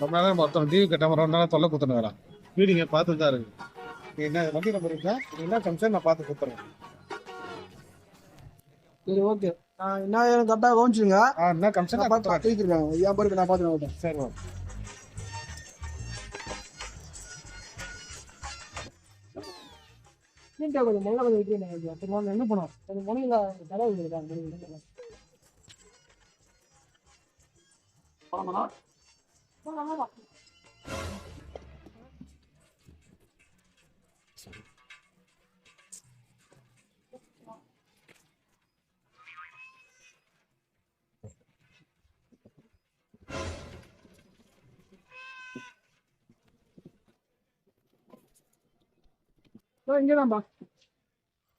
ரொம்ப நேரம் மொத்தம் டிவி கட்டாம ரொம்ப நேரம் தொல்லை குத்துன வேலை வீடிங்க பார்த்து தான் இருக்கு. நீ என்ன வண்டி நம்பர் இருக்கா என்ன கமிஷன் நான் பார்த்து குத்துறேன். சரி ஓகே நான் என்ன கரெக்டாக கவனிச்சுங்க என்ன கமிஷன் நான் பார்த்து தூக்கிருக்கேன் என் பேருக்கு நான் பார்த்து சரி ஓகே. நீட்டா கொஞ்சம் முள்ள கொஞ்சம் விட்டுருந்தேன் திரும்ப என்ன பண்ணும் கொஞ்சம் முனையில தடவை விட்டுருக்காங்க இங்கதான்பா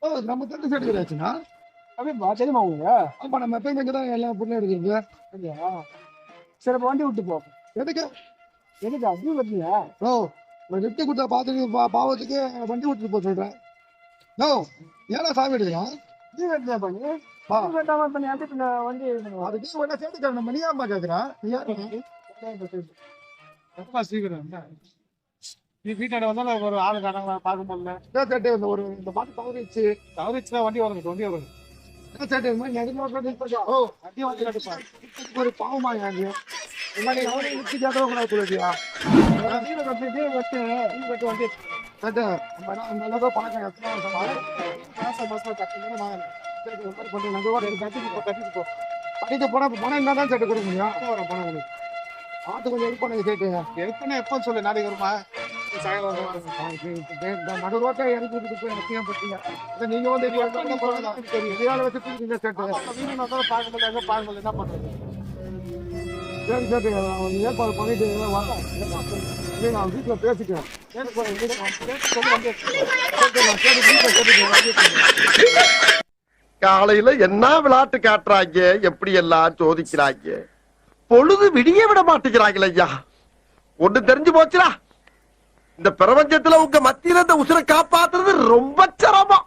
ஓ நம்ம தட்டு சைடு கிடையாச்சுன்னா அப்படியே தெரியுமா உங்களுக்கு? ஆமா நம்ம எப்பயும் இங்கே தான் எல்லா பொருளும் எடுக்கிறது அப்படியா? சரி அப்ப வண்டி விட்டு போ. எதுக்கு? எதுக்கு? அப்படி வரலையா ஓ ஒரு லிஃப்ட் கொடுத்தா பார்த்துட்டு பா பாவத்துக்கு வண்டி விட்டுட்டு போக சொல்கிறேன் ஓ ஏன்னா சாமி எடுக்கலாம் நீ வரலையா பண்ணி வா. நீ வெட்டாம பண்ணி நான் வண்டி அதுக்கு வேணா சேர்த்துக்கிறேன் நம்ம நீ ஏன்பா கேட்குறேன் ரொம்ப சீக்கிரம்? நீ வீட்டாண்ட வந்தா நான் ஒரு ஆளு காணாம பார்க்க முடியல. சேட்டு? இந்த ஒரு இந்த பாட்டு தவறிச்சு தவறிச்சுனா வண்டி வருங்க வண்டி சேட்டு? இந்த மாதிரி இருக்கா? ஓ வண்டி வந்து ஒரு பாவமா இந்த மாதிரி அவனை விட்டு கேட்கவே கூடாது சொல்லிட்டியா கீழே கட்டு கீழே போனா பணம் என்ன தான் கொடுக்க முடியும் எப்போ வரும் பணம் ஆட்டு கொஞ்சம் ஹெல்ப் பண்ணுங்க சேட்டு எப்போ சொல்லு நாளைக்கு வருமா நடு ரோட்டை இறக்கி போய் பட்டீங்க நீங்க வந்து தெரியும் வச்சு வீடு பார்க்க பார்க்க என்ன பண்றது சரி சேட்டு அவன் ஏற்பாடு பண்ணிட்டு வரேன். நான் வீட்டில் பேசிக்கிறேன். காலையில என்ன விளையாட்டு காட்டுறாங்க? எப்படி எல்லாம் சோதிக்கிறாங்க? பொழுது விடிய விட மாட்டேங்கிறாங்களே ஐயா. ஒண்ணு தெரிஞ்சு போச்சுடா. இந்த பிரபஞ்சத்துல உங்க மத்தியில இந்த உசுரை காப்பாத்துறது ரொம்ப சிரமம்.